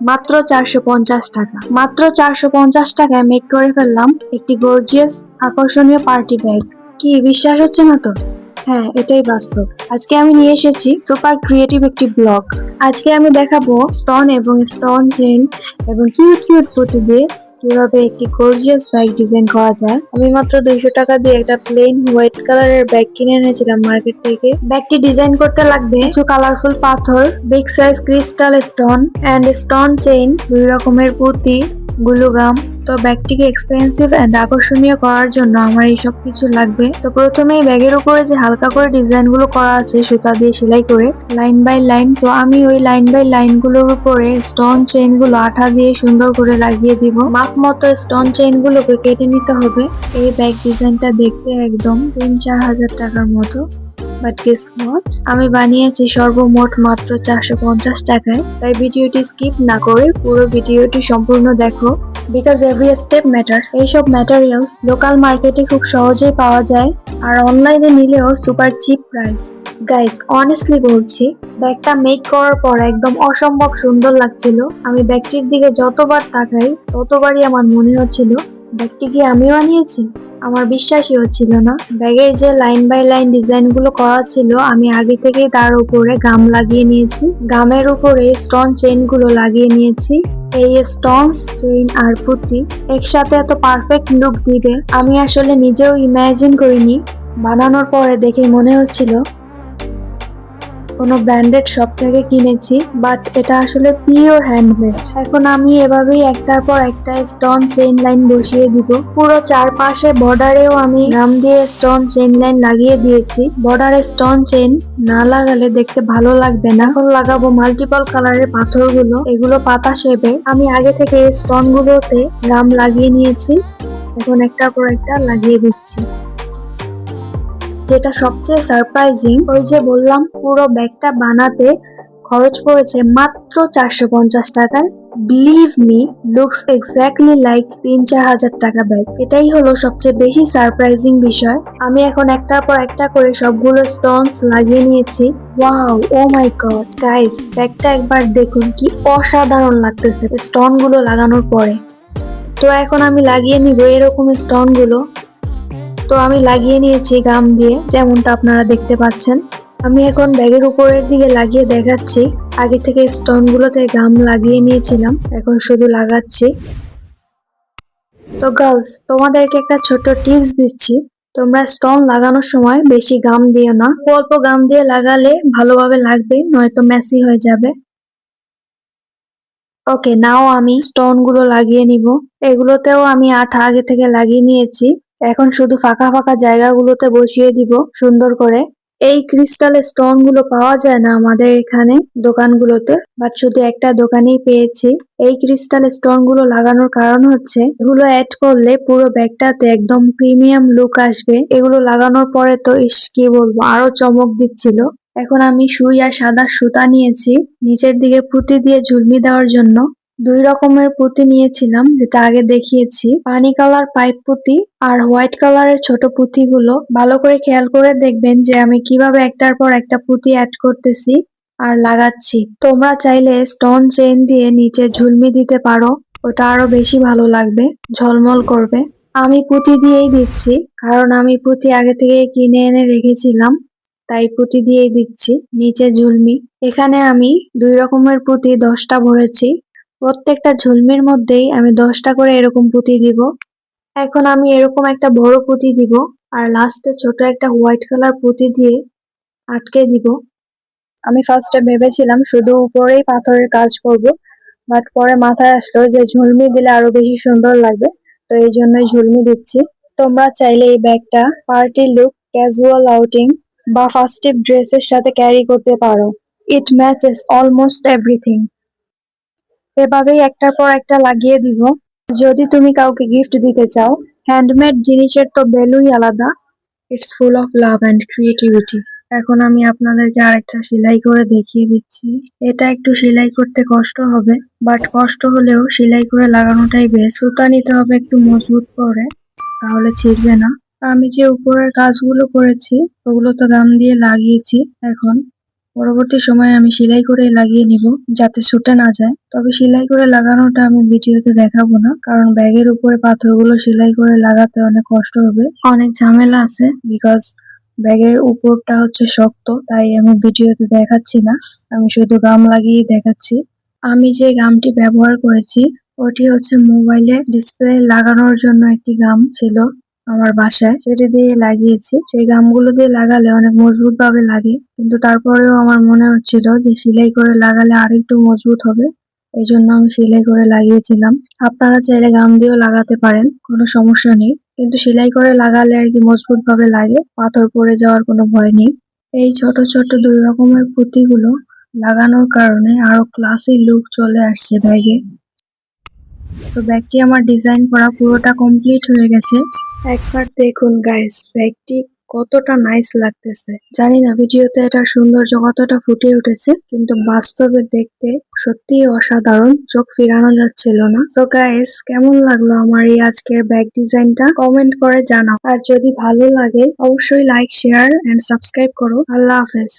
মাত্র চারশো পঞ্চাশ টাকা। মাত্র চারশো পঞ্চাশ টাকায় মেক করে ফেললাম একটি গর্জিয়াস আকর্ষণীয় পার্টি ব্যাগ কি, বিশ্বাস হচ্ছে না তো? হ্যাঁ এটাই বাস্তব। আজকে আমি নিয়ে এসেছি সুপার ক্রিয়েটিভ একটি ব্লগ আজকে আমি দেখাবো স্টোন এবং স্টোন চেন এবং কিউট কিউট পুঁতি দিয়ে কীভাবে একটি গর্জিয়াস ব্যাগ ডিজাইন করা যায়? আমি মাত্র দুইশো টাকা দিয়ে একটা প্লেন হোয়াইট কালারের ব্যাগ কিনে এনেছিলাম মার্কেট থেকে। ব্যাগটি ডিজাইন করতে লাগবে কিছু কালারফুল পাথর big size crystal stone and stone chain দুই রকমের পুঁতি, গ্লুগাম। তো ব্যাগটিকে এক্সপেন্সিভ এন্ড আকর্ষণীয় করার জন্য আমার এই সব কিছু লাগবে। তো প্রথমেই ব্যাগের উপরে যে হালকা করে ডিজাইনগুলো করা আছে, সুতা দিয়ে সেলাই করে লাইন বাই লাইন তো আমি ওই লাইন বাই লাইনগুলোর উপরে স্টোন চেইনগুলো আঠা দিয়ে সুন্দর করে লাগিয়ে দিব। মাপ মতো স্টোন চেইন গুলোকে কেটে নিতে হবে। এই ব্যাগ ডিজাইনটা দেখতে একদম তিন চার হাজার টাকার মতো। বাট গেস হোয়াট আমি বানিয়েছি সর্বমোট মাত্র চারশো পঞ্চাশ টাকায়। তাই ভিডিওটি স্কিপ না করে পুরো ভিডিওটি সম্পূর্ণ দেখো। বিকজ এভরি স্টেপ ম্যাটার্স এইসব ম্যাটেরিয়ালস লোকাল মার্কেটে খুব সহজেই পাওয়া যায়। আর অনলাইনে নিলেও super cheap price guys honestly বলছি ব্যাগটা মেক করার পর একদম অসম্ভব সুন্দর লাগছিল। আমি ব্যাগটির দিকে যতবার তাকাই, ততবারই আমার মনে হচ্ছিল ব্যাগটি কি আমি বানিয়েছি? আমার বিশ্বাসই হচ্ছিল না। ব্যাগের যে লাইন বাই লাইন ডিজাইনগুলো করা ছিল, আমি আগে থেকেই তার উপরে গাম লাগিয়ে নিয়েছি। গামের উপরে স্টোন চেইনগুলো লাগিয়ে নিয়েছি। এই স্টোনস চেইন আর পুঁতি একসাথে এত পারফেক্ট লুক দিবে, আমি আসলে নিজেও ইমাজিন করিনি। বানানোর পরে দেখে মনে হচ্ছিল কোনো ব্র্যান্ডেড শপ থেকে কিনেছি বাট এটা আসলে পিওর হ্যান্ডমেড এখন আমি এভাবেই একটার পর একটা স্টোন চেইন লাইন বসিয়ে দিব। পুরো চারপাশে বর্ডারেও আমি নাম দিয়ে স্টোন চেইন লাইন লাগিয়ে দিয়েছি। বর্ডারে স্টোন চেইন না লাগালে দেখতে ভালো লাগবে না। এখন লাগাবো মাল্টিপল কালারের পাথরগুলো, এগুলো পাতা শেপে আমি আগে থেকে এই স্টোন গুলোতে গাম লাগিয়ে নিয়েছি। এখন একটার পর একটা লাগিয়ে দিচ্ছি। যেটা সবচেয়ে সারপ্রাইজিং ওই যে বললাম, পুরো ব্যাগটা বানাতে খরচ পড়েছে মাত্র চারশো পঞ্চাশ টাকায় believe me looks exactly like তিন চার হাজার টাকা ব্যাগ এটাই হলো সবচেয়ে বেশি সারপ্রাইজিং বিষয়। আমি এখন একটার পর একটা করে সবগুলো স্টোনস লাগিয়ে নিয়েছি। Wow oh my god guys ব্যাগটা একবার দেখুন, কি অসাধারণ লাগতেছে স্টোনগুলো লাগানোর পরে। তো এখন আমি লাগিয়ে নিব এরকম স্টোনগুলো তো আমি লাগিয়ে নিয়েছি গাম দিয়ে, যেমনটা আপনারা দেখতে পাচ্ছেন। আমি এখন ব্যাগের উপরের দিকে লাগিয়ে দেখাচ্ছি। আগে থেকে স্টোন গুলোতে গাম লাগিয়ে নিয়েছিলাম, এখন শুধু লাগাচ্ছি। তো গার্লস, তোমাদেরকে একটা ছোট টিপস দিচ্ছি। তোমরা স্টোন লাগানোর সময় বেশি গাম দিও না। অল্প গাম দিয়ে লাগালে ভালোভাবে লাগবে, নয়তো মেসি হয়ে যাবে। ওকে নাও আমি স্টোনগুলো লাগিয়ে নিব। এগুলোতেও আমি আঠা আগে থেকে লাগিয়ে নিয়েছি। এখন শুধু ফাঁকা ফাঁকা জায়গাগুলোতে বসিয়ে দিব সুন্দর করে। এই ক্রিস্টাল স্টোনগুলো পাওয়া যায় না আমাদের এখানে দোকানগুলোতে বাট শুধু একটা দোকানেই পেয়েছি। এই ক্রিস্টাল স্টোনগুলো লাগানোর কারণ হচ্ছে, এগুলো অ্যাড করলে পুরো ব্যাগটাতে একদম প্রিমিয়াম লুক আসবে। এগুলো লাগানোর পরে তো ইস, কি বলব, আরও চমক দিচ্ছিল। এখন আমি সুই আর সাদা সুতা নিয়েছি, নিচের দিকে পুঁতি দিয়ে ঝুলমি দেওয়ার জন্য। দুই রকমের পুঁতি নিয়েছিলাম, যেটা আগে দেখিয়েছি। পানি কালার পাইপ পুঁতি আর হোয়াইট কালারের ছোট পুঁতিগুলো। ভালো করে খেয়াল করে দেখবেন যে আমি কীভাবে একটার পর একটা পুঁতি অ্যাড করতেছি আর লাগাচ্ছি। তোমরা চাইলে স্টোন চেন দিয়ে নিচে ঝুলমি দিতে পারো, ওটা আরও বেশি ভালো লাগবে, ঝলমল করবে। আমি পুঁতি দিয়েই দিচ্ছি, কারণ আমি পুঁতি আগে থেকে কিনে এনে রেখেছিলাম, তাই পুঁতি দিয়েই দিচ্ছি, নিচে ঝুলমি। এখানে আমি দুই রকমের পুঁতি দশটা ভরেছি প্রত্যেকটা ঝুলমির মধ্যেই আমি দশটা করে এরকম পুঁতি দিব। এখন আমি এরকম একটা বড় পুঁতি দিব আর লাস্টে ছোট একটা হোয়াইট কালার পুঁতি দিয়ে আটকে দিব। আমি ফার্স্টে ভেবেছিলাম শুধু উপরেই পাথরের কাজ করব বাট পরে মাথায় আসলো যে ঝুলমি দিলে আরও বেশি সুন্দর লাগবে, তো এই জন্যই ঝুলমি দিচ্ছি। তোমরা চাইলে এই ব্যাগটা পার্টি লুক ক্যাজুয়াল আউটিং বা ফাস্টিভ ড্রেসের সাথে ক্যারি করতে পারো। ইট ম্যাচেস অলমোস্ট এভরিথিং এভাবেই একটার পর একটা লাগিয়ে দিব। যদি তুমি কাউকে গিফট দিতে চাও হ্যান্ডমেড জিনিসের তো ভ্যালুই আলাদা। It's full of love and creativity এখন আমি আপনাদেরকে আরেকটা সেলাই করে দেখিয়ে দিচ্ছি। এটা একটু সেলাই করতে কষ্ট হবে বাট কষ্ট হলেও সেলাই করে লাগানোটাই বেশ সুতা নিতে হবে একটু মজবুত করে, তাহলে ছিঁড়বে না। আমি যে উপরের কাজগুলো করেছি, ওগুলো তো দাম দিয়ে লাগিয়েছি। এখন পরবর্তী সময়ে আমি সেলাই করে লাগিয়ে নিব যাতে ছুটে না যায়। তবে সেলাই করে লাগানোটা আমি ভিডিওতে দেখাবো না, কারণ ব্যাগের উপরে পাথরগুলো সেলাই করে লাগাতে অনেক কষ্ট হবে। অনেক ঝামেলা আছে বিকজ ব্যাগের উপরটা হচ্ছে শক্ত, তাই আমি ভিডিওতে দেখাচ্ছি না, আমি শুধু গাম লাগিয়ে দেখাচ্ছি। আমি যে গামটি ব্যবহার করেছি, ওটি হচ্ছে মোবাইলে ডিসপ্লে লাগানোর জন্য একটি গাম ছিল। আমার বাসায়। সেটি দিয়ে লাগিয়েছি। সেই গামগুলো দিয়ে লাগালে অনেক মজবুত ভাবে লাগে। কিন্তু তারপরেও আমার মনে হচ্ছিল যে সেলাই করে লাগালে আরেকটু মজবুত হবে। এই জন্য আমি সেলাই করে লাগিয়েছিলাম। আপনারা চাইলে গাম দিয়েও লাগাতে পারেন, কোনো সমস্যা নেই। কিন্তু সেলাই করে লাগালে আর কি মজবুত ভাবে লাগে। পাথর পড়ে যাওয়ার কোনো ভয় নেই। এই ছোট ছোট দুই রকমের পুঁতিগুলো লাগানোর কারণে আরও ক্লাসি লুক চলে আসছে ব্যাগে। তো ব্যাগটি আমার ডিজাইন করা পুরোটা কমপ্লিট হয়ে গেছে। একবার দেখুন গাইস ব্যাগটি কতটা নাইস লাগতেছে। জানি না, ভিডিওতে এটার সৌন্দর্য কতটা ফুটে উঠেছে, কিন্তু বাস্তবে দেখতে সত্যিই অসাধারণ, চোখ ফিরানো যাচ্ছিল না। তো গাইস কেমন লাগল আমার এই আজকের ব্যাগ ডিজাইনটা কমেন্ট করে জানাও। আর যদি ভালো লাগে, অবশ্যই লাইক শেয়ার এন্ড সাবস্ক্রাইব করো। আল্লাহ হাফেজ।